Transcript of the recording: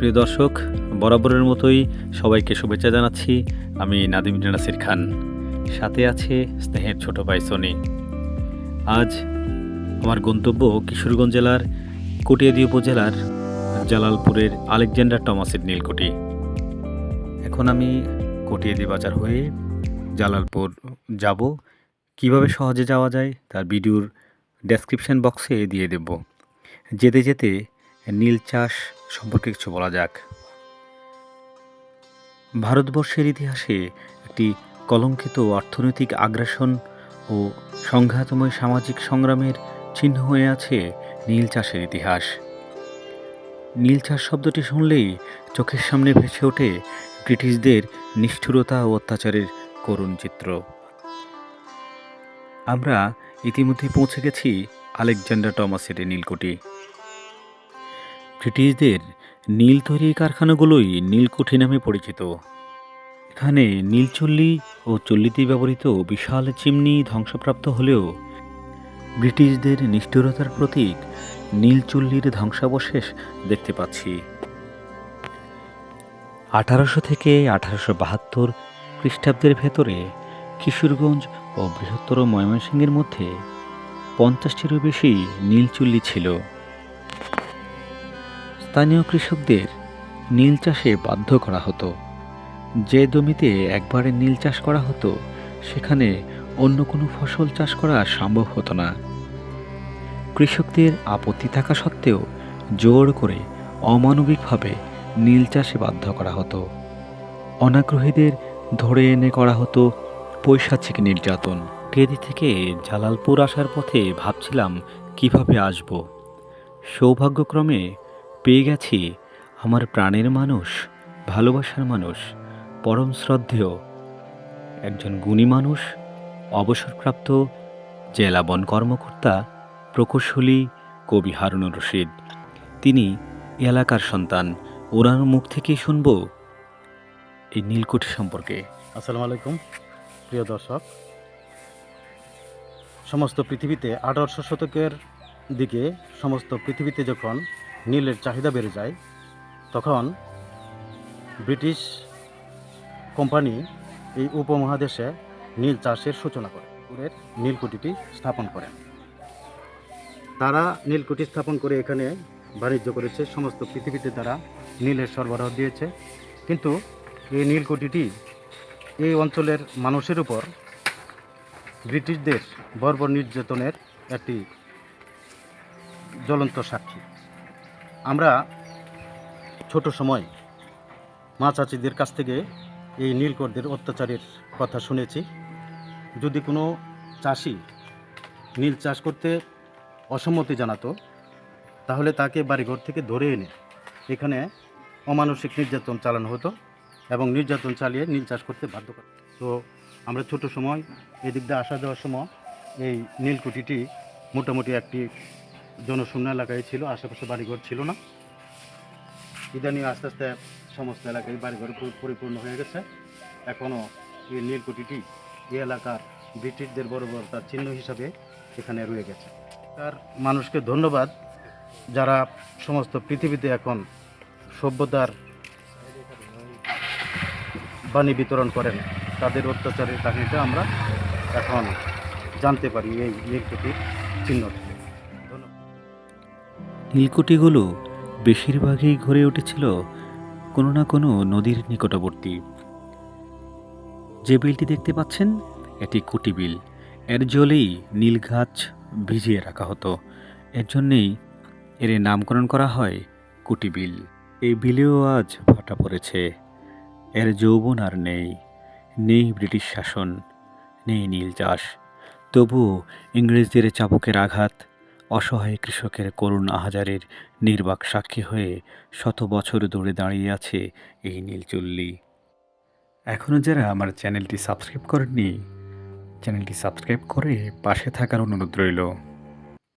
প্রিয় দর্শক, বরাবরের মতোই সবাইকে শুভেচ্ছা জানাচ্ছি। আমি নাদিম নাসির খান। সাথে আছে স্নেহের ছোট ভাই সনি। আজ আমার গন্তব্য কিশোরগঞ্জ জেলার কটিয়াদি উপজেলার জালালপুরের আলেকজান্ডার টমাসের নীলকুঠি। এখন আমি কটিয়াদি বাজার হয়ে জালালপুর যাব। কীভাবে সহজে যাওয়া যায় তার ভিডিওর ডেসক্রিপশন বক্সে দিয়ে দেব। যেতে যেতে নীল চাষ সম্পর্কে কিছু বলা যাক। ভারতবর্ষের ইতিহাসে একটি কলঙ্কিত অর্থনৈতিক আগ্রাসন ও সংঘাতময় সামাজিক সংগ্রামের চিহ্ন হয়ে আছে নীল চাষের ইতিহাস। নীল চাষ শব্দটি শুনলেই চোখের সামনে ভেসে ওঠে ব্রিটিশদের নিষ্ঠুরতা ও অত্যাচারের করুণ চিত্র। আমরা ইতিমধ্যে পৌঁছে গেছি আলেকজান্ডার টমাসের এই নীলকুঠি। ব্রিটিশদের নীল তৈরির কারখানাগুলোই নীলকুঠি নামে পরিচিত। এখানে নীলচল্লি ও চল্লিতে ব্যবহৃত বিশাল চিমনি ধ্বংসপ্রাপ্ত হলেও ব্রিটিশদের নিষ্ঠুরতার প্রতীক নীলচল্লির ধ্বংসাবশেষ দেখতে পাচ্ছি। আঠারোশো থেকে আঠারোশো বাহাত্তর খ্রিস্টাব্দের ভেতরে কিশোরগঞ্জ ও বৃহত্তর ময়মনসিংহের মধ্যে পঞ্চাশটিরও বেশি নীলচুল্লি ছিল। স্থানীয় কৃষকদের নীল চাষে বাধ্য করা হতো। যে জমিতে একবারে নীল চাষ করা হতো, সেখানে অন্য কোনো ফসল চাষ করা সম্ভব হতো না। কৃষকদের আপত্তি থাকা সত্ত্বেও জোর করে অমানবিকভাবে নীল চাষে বাধ্য করা হতো। অনাগ্রহীদের ধরে এনে করা হতো পৈশাচিক নির্যাতন। টেদি থেকে জালালপুর আসার পথে ভাবছিলাম, কীভাবে আসব? সৌভাগ্যক্রমে পেয়ে গেছি আমার প্রাণের মানুষ, ভালোবাসার মানুষ, পরম শ্রদ্ধেয়। একজন গুণী মানুষ, অবসরপ্রাপ্ত জেলা বন কর্মকর্তা, প্রকৌশলী কবি হারুনুর রশিদ। তিনি এলাকার সন্তান। ওনার মুখ থেকেই শুনব এই নীলকুঠি সম্পর্কে। আসসালামু আলাইকুম, প্রিয় দর্শক। সমস্ত পৃথিবীতে আঠারোশো শতকের দিকে সমস্ত পৃথিবীতে যখন নীলের চাহিদা বেড়ে যায়, তখন ব্রিটিশ কোম্পানি এই উপমহাদেশে নীল চাষের সূচনা করে পুরের নীলকুঠিটি স্থাপন করেন তারা নীলকুঠি স্থাপন করে এখানে বাণিজ্য করেছে, সমস্ত পৃথিবীতে তারা নীলের সরবরাহ দিয়েছে। কিন্তু এই নীলকুঠিটি এই অঞ্চলের মানুষের উপর ব্রিটিশদের বর্বর নির্যাতনের একটি জ্বলন্ত সাক্ষী। আমরা ছোট সময় মা চাচিদের কাছ থেকে এই নীলকরদের অত্যাচারের কথা শুনেছি। যদি কোনো চাষি নীল চাষ করতে অসম্মতি জানাতো, তাহলে তাকে বাড়িঘর থেকে ধরে এনে এখানে অমানসিক নির্যাতন চালানো হতো এবং নির্যাতন চালিয়ে নীল চাষ করতে বাধ্য করে তো আমরা ছোট সময়, এদিক দিয়ে আসা যাওয়ার সময় এই নীলকুঠিটি মোটামুটি একটি জনশূন্য এলাকায় ছিল, আশেপাশে বাড়িঘর ছিল না। ইদানিং আস্তে আস্তে সমস্ত এলাকায় বাড়িঘর পরিপূর্ণ হয়ে গেছে। এখনও এই নীলকুঠিটি এই এলাকার ব্রিটিশদের বর্বরতার চিহ্ন হিসাবে এখানে রয়ে গেছে। তার মানুষকে ধন্যবাদ, যারা সমস্ত পৃথিবীতে এখন সভ্যতার বাণী বিতরণ করেন, তাদের অত্যাচারের কাহিনীটা আমরা এখন জানতে পারি এই নীলকুটির চিহ্ন থেকে ধন্যবাদ নীলকুঠিগুলো বেশিরভাগই গড়ে উঠেছিল কোনো না কোনো নদীর নিকটবর্তী। যে বিলটি দেখতে পাচ্ছেন, এটি কুটি বিল। এর জলেই নীল গাছ ভিজিয়ে রাখা হতো। এর জন্যেই এর নামকরণ করা হয় কুটি বিল। এই বিলেও আজ ভাটা পড়েছে। এর যৌবন আর নেই। নেই ব্রিটিশ শাসন, নেই নীল চাষ। তবুও ইংরেজদের চাবুকের আঘাত অসহায় কৃষকের করুণ আহাজারের নির্বাক সাক্ষী হয়ে শত বছর ধরে দাঁড়িয়ে আছে এই নীলচল্লি। এখনও যারা আমার চ্যানেলটি সাবস্ক্রাইব করেননি, চ্যানেলটি সাবস্ক্রাইব করে পাশে থাকার অনুরোধ রইল।